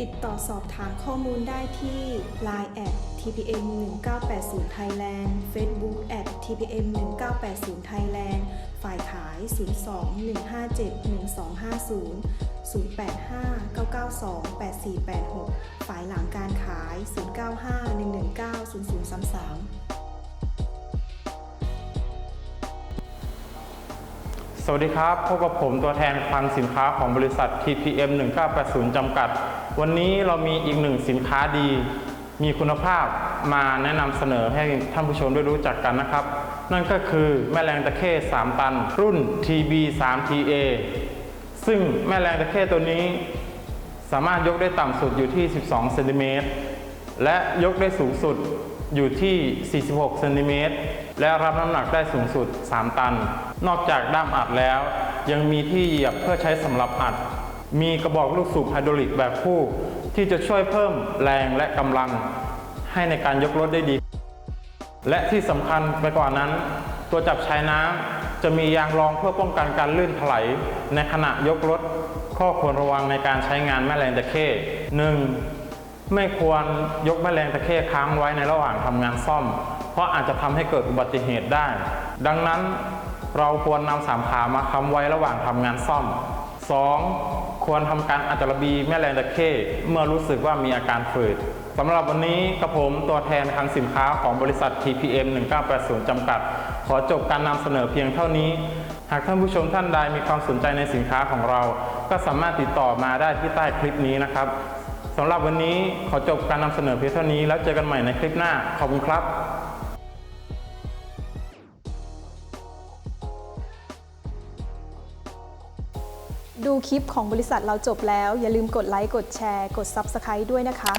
ติดต่อสอบถามข้อมูลได้ที่ Line at tpm 1980 Thailand Facebook at tpm 1980 Thailand ฝ่ายขาย 02 157 1250 085 992 8486 ฝ่ายหลังการขาย 095 119 0033 สวัสดีครับพบกับผมตัวแทนคลังสินค้าของบริษัท TPM 1980 จำกัด วันนี้เรามีอีกหนึ่งสินค้าดี มีคุณภาพมาแนะนำเสนอให้ท่านผู้ชมได้รู้จักกันนะครับ นั่นก็คือแม่แรงตะเข้3 ตัน รุ่น TB 3 TA ซึ่งแม่แรงตะเข้ตัวนี้ สามารถยกได้ต่ำสุดอยู่ที่ 12 เซนติเมตร และยกได้สูงสุด อยู่ที่ 46เซนติเมตรและรับน้ำหนักได้สูงสุด 3 ตัน นอกจากด้ามอัดแล้ว ยังมีที่เหยียบเพื่อใช้สำหรับอัด มีกระบอกลูกสูบไฮดรอลิกแบบคู่ ที่จะช่วยเพิ่มแรงและกำลัง ให้ในการยกรถได้ดี และที่สำคัญไปกว่านั้น ตัวจับชายน้ำจะมียางรองเพื่อป้องกันการลื่นถลายในขณะยกรถข้อควรระวังในการใช้งานแม่แรงตะเข้หนึ่ง ไม่ควรยกแม่แรงตะเข้ค้างไว้ในระหว่างทำงานซ่อม เพราะอาจจะทำให้เกิดอุบัติเหตุได้ ดังนั้นเราควรนำสามขามาค้ำไว้ระหว่างทำงานซ่อม 2. ควรทำการอัจระบีแม่แรงตะเข้เมื่อรู้สึกว่ามีอาการฝืดสำหรับวันนี้กับผมตัวแทนคลังสินค้าของบริษัท TPM 1980 จำกัด ขอจบการนำเสนอเพียงเท่านี้ หากท่านผู้ชมท่านใดมีความสนใจในสินค้าของเรา ก็สามารถติดต่อมาได้ที่ใต้คลิปนี้นะครับ สำหรับวันนี้ขอจบการนำเสนอเพียงเท่านี้แล้วเจอกันใหม่ในคลิปหน้า ขอบคุณครับดูคลิปของบริษัทเราจบแล้ว อย่าลืมกดไลค์ กดแชร์ กด Subscribe ด้วยนะคะ